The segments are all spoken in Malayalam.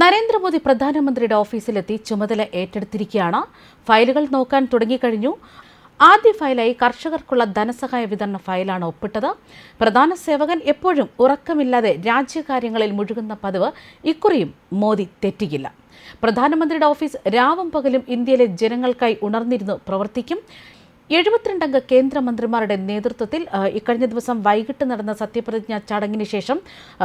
നരേന്ദ്രമോദി പ്രധാനമന്ത്രിയുടെ ഓഫീസിലെത്തി ചുമതല ഏറ്റെടുത്തിരിക്കുകയാണ്. ഫയലുകൾ നോക്കാൻ തുടങ്ങിക്കഴിഞ്ഞു. ആദ്യ ഫയലായി കർഷകർക്കുള്ള ധനസഹായ വിതരണ ഫയലാണ് ഒപ്പിട്ടത്. പ്രധാന സേവകൻ എപ്പോഴും ഉറക്കമില്ലാതെ രാജ്യകാര്യങ്ങളിൽ മുഴുകുന്ന പതിവ് ഇക്കുറിയും മോദി തെറ്റിക്കില്ല. പ്രധാനമന്ത്രിയുടെ ഓഫീസ് രാവും പകലും ഇന്ത്യയിലെ ജനങ്ങൾക്കായി ഉണർന്നിരുന്നു പ്രവർത്തിക്കും. എഴുപത്തിരണ്ടംഗ കേന്ദ്രമന്ത്രിമാരുടെ നേതൃത്വത്തിൽ ഇക്കഴിഞ്ഞ ദിവസം വൈകിട്ട് നടന്ന സത്യപ്രതിജ്ഞ ചടങ്ങിന് ശേഷം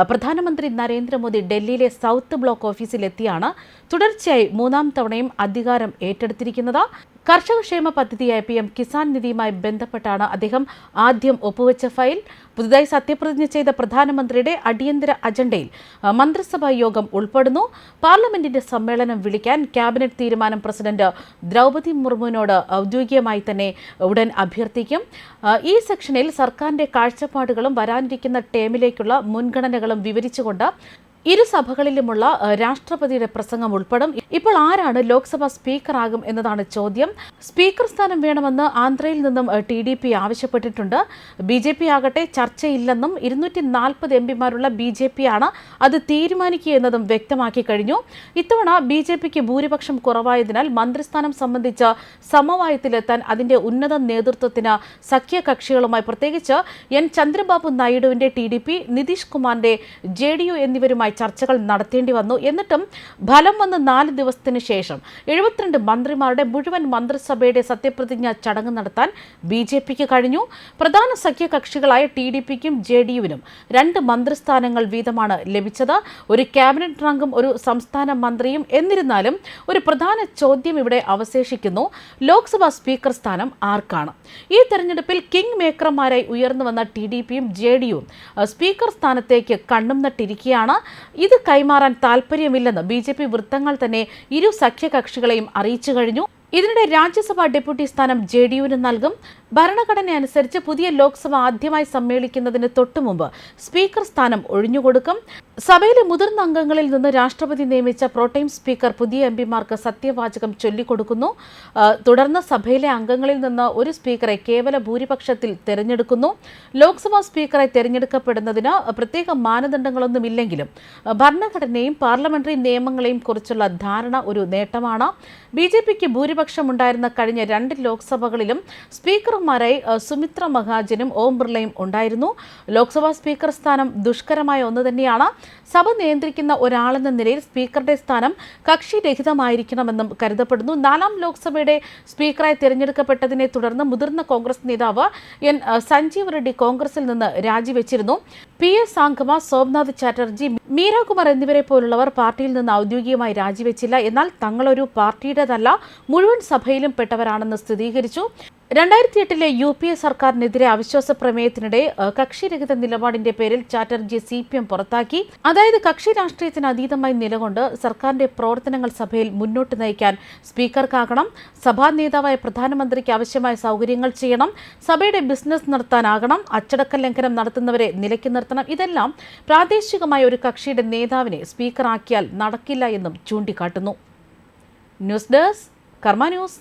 പ്രധാനമന്ത്രി നരേന്ദ്രമോദി ഡൽഹിയിലെ സൗത്ത് ബ്ലോക്ക് ഓഫീസിലെത്തിയാണ് തുടർച്ചയായി മൂന്നാം തവണയും അധികാരം ഏറ്റെടുത്തിരിക്കുന്നത്. കർഷകക്ഷേമ പദ്ധതിയായ പി എം കിസാൻ നിധിയുമായി ബന്ധപ്പെട്ടാണ് അദ്ദേഹം ആദ്യം ഒപ്പുവെച്ച ഫയൽ. പുതുതായി സത്യപ്രതിജ്ഞ ചെയ്ത പ്രധാനമന്ത്രിയുടെ അടിയന്തര അജണ്ടയിൽ മന്ത്രിസഭാ യോഗം ഉൾപ്പെടുന്നു. പാർലമെന്റിന്റെ സമ്മേളനം വിളിക്കാൻ ക്യാബിനറ്റ് തീരുമാനം പ്രസിഡന്റ് ദ്രൗപതി മുർമുവിനോട് ഔദ്യോഗികമായി തന്നെ ഉടൻ അഭ്യർത്ഥിക്കും. ഈ സെക്ഷനിൽ സർക്കാരിന്റെ കാഴ്ചപ്പാടുകളും വരാനിരിക്കുന്ന ടേമിലേക്കുള്ള മുൻഗണനകളും വിവരിച്ചുകൊണ്ട് ഇരു സഭകളിലുമുള്ള രാഷ്ട്രപതിയുടെ പ്രസംഗം ഉൾപ്പെടും. ഇപ്പോൾ ആരാണ് ലോക്സഭ സ്പീക്കറാകും എന്നതാണ് ചോദ്യം. സ്പീക്കർ സ്ഥാനം വേണമെന്ന് ആന്ധ്രയിൽ നിന്നും ടി ഡി പി ആവശ്യപ്പെട്ടിട്ടുണ്ട്. ബി ജെ പി ആകട്ടെ ചർച്ചയില്ലെന്നും ഇരുന്നൂറ്റി നാൽപ്പത് എം പിമാരുള്ള ബി ജെ പി ആണ് അത് തീരുമാനിക്കുക എന്നതും വ്യക്തമാക്കി കഴിഞ്ഞു. ഇത്തവണ ബി ജെ പിക്ക് ഭൂരിപക്ഷം കുറവായതിനാൽ മന്ത്രിസ്ഥാനം സംബന്ധിച്ച് സമവായത്തിലെത്താൻ അതിന്റെ ഉന്നത നേതൃത്വത്തിന് സഖ്യകക്ഷികളുമായി പ്രത്യേകിച്ച് എൻ ചന്ദ്രബാബു നായിഡുവിന്റെ ടി ഡി പി നിതീഷ് കുമാറിന്റെ ജെ ഡി യു എന്നിവരുമായി ചർച്ചകൾ നടത്തേണ്ടി വന്നു. എന്നിട്ടും ഫലം വന്ന് നാല് ദിവസത്തിന് ശേഷം എഴുപത്തിരണ്ട് മന്ത്രിമാരുടെ മുഴുവൻ മന്ത്രിസഭയുടെ സത്യപ്രതിജ്ഞ ചടങ്ങ് നടത്താൻ ബി ജെ പിക്ക് കഴിഞ്ഞു. പ്രധാന സഖ്യകക്ഷികളായ ടി ഡി പിക്കും ജെ ഡി യുവിനും രണ്ട് മന്ത്രിസ്ഥാനങ്ങൾ വീതമാണ് ലഭിച്ചത്. ഒരു ക്യാബിനറ്റ് റാങ്കും ഒരു സംസ്ഥാന മന്ത്രിയും. എന്നിരുന്നാലും ഒരു പ്രധാന ചോദ്യം ഇവിടെ അവശേഷിക്കുന്നു. ലോക്സഭാ സ്പീക്കർ സ്ഥാനം ആർക്കാണ്? ഈ തെരഞ്ഞെടുപ്പിൽ കിങ് മേക്കർമാരായി ഉയർന്നു വന്ന ടി ഡി പിയും ജെ ഡി യുവും സ്പീക്കർ സ്ഥാനത്തേക്ക് കണ്ണും നട്ടിരിക്കുകയാണ്. ഇത് കൈമാറാൻ താല്പര്യമില്ലെന്ന് ബി ജെ പി വൃത്തങ്ങൾ തന്നെ ഇരു സഖ്യകക്ഷികളെയും അറിയിച്ചു കഴിഞ്ഞു. ഇതിനിടെ രാജ്യസഭാ ഡെപ്യൂട്ടി സ്ഥാനം ജെ ഡി യുവിന് നൽകും. ഭരണഘടന അനുസരിച്ച് പുതിയ ലോക്സഭ ആദ്യമായി സമ്മേളിക്കുന്നതിന് തൊട്ടുമുമ്പ് സ്പീക്കർ സ്ഥാനം ഒഴിഞ്ഞുകൊടുക്കും. സഭയിലെ മുതിർന്ന അംഗങ്ങളിൽ നിന്ന് രാഷ്ട്രപതി നിയമിച്ച പ്രോട്ടൈം സ്പീക്കർ പുതിയ എം പിമാർക്ക് സത്യവാചകം ചൊല്ലിക്കൊടുക്കുന്നു. തുടർന്ന് സഭയിലെ അംഗങ്ങളിൽ നിന്ന് ഒരു സ്പീക്കറെ കേവല ഭൂരിപക്ഷത്തിൽ തെരഞ്ഞെടുക്കുന്നു. ലോക്സഭാ സ്പീക്കറെ തെരഞ്ഞെടുക്കപ്പെടുന്നതിന് പ്രത്യേക മാനദണ്ഡങ്ങളൊന്നുമില്ലെങ്കിലും ഭരണഘടനയും പാർലമെന്ററി നിയമങ്ങളെയും കുറിച്ചുള്ള ധാരണ ഒരു നേട്ടമാണ്. ബി ജെ പിക്ക് ഭൂരിപക്ഷമുണ്ടായിരുന്ന കഴിഞ്ഞ രണ്ട് ലോക്സഭകളിലും സ്പീക്കർമാരായി സുമിത്ര മഹാജനും ഓം ബിർളയും ഉണ്ടായിരുന്നു. ലോക്സഭാ സ്പീക്കർ സ്ഥാനം ദുഷ്കരമായ ഒന്ന് തന്നെയാണ്. സഭ നിയന്ത്രിക്കുന്ന ഒരാളെന്ന നിലയിൽ സ്പീക്കറുടെ സ്ഥാനം കക്ഷിരഹിതമായിരിക്കണമെന്നും കരുതപ്പെടുന്നു. നാലാം ലോക്സഭയുടെ സ്പീക്കറായി തിരഞ്ഞെടുക്കപ്പെട്ടതിനെ തുടർന്ന് മുതിർന്ന കോൺഗ്രസ് നേതാവ് എൻ സഞ്ജീവ് റെഡ്ഡി കോൺഗ്രസിൽ നിന്ന് രാജിവെച്ചിരുന്നു. പി എസ് സാംഗമ സോംനാഥ് ചാറ്റർജി മീരാകുമാർ എന്നിവരെ പോലുള്ളവർ പാർട്ടിയിൽ നിന്ന് ഔദ്യോഗികമായി രാജിവെച്ചില്ല. എന്നാൽ തങ്ങളൊരു പാർട്ടിയുടേതല്ല മുഴുവൻ സഭയിലും പെട്ടവരാണെന്ന് സ്ഥിരീകരിച്ചു. രണ്ടായിരത്തി എട്ടിലെ യു പി എ സർക്കാരിനെതിരെ അവിശ്വാസ പ്രമേയത്തിനിടെ കക്ഷിരഹിത നിലപാടിന്റെ പേരിൽ ചാറ്റർജി സി പി എം പുറത്താക്കി. അതായത് കക്ഷി രാഷ്ട്രീയത്തിന് അതീതമായി നിലകൊണ്ട് സർക്കാരിന്റെ പ്രവർത്തനങ്ങൾ സഭയിൽ മുന്നോട്ട് നയിക്കാൻ സ്പീക്കർക്കാകണം. സഭാ നേതാവായ പ്രധാനമന്ത്രിക്ക് ആവശ്യമായ സൗകര്യങ്ങൾ ചെയ്യണം. സഭയുടെ ബിസിനസ് നടത്താനാകണം അച്ചടക്ക ലംഘനം നടത്തുന്നവരെ നിലയ്ക്ക് നിർത്തണം. ഇതെല്ലാം പ്രാദേശികമായ ഒരു കക്ഷിയുടെ നേതാവിനെ സ്പീക്കറാക്കിയാൽ നടക്കില്ല എന്നും ചൂണ്ടിക്കാട്ടുന്നു. News desk Karma news.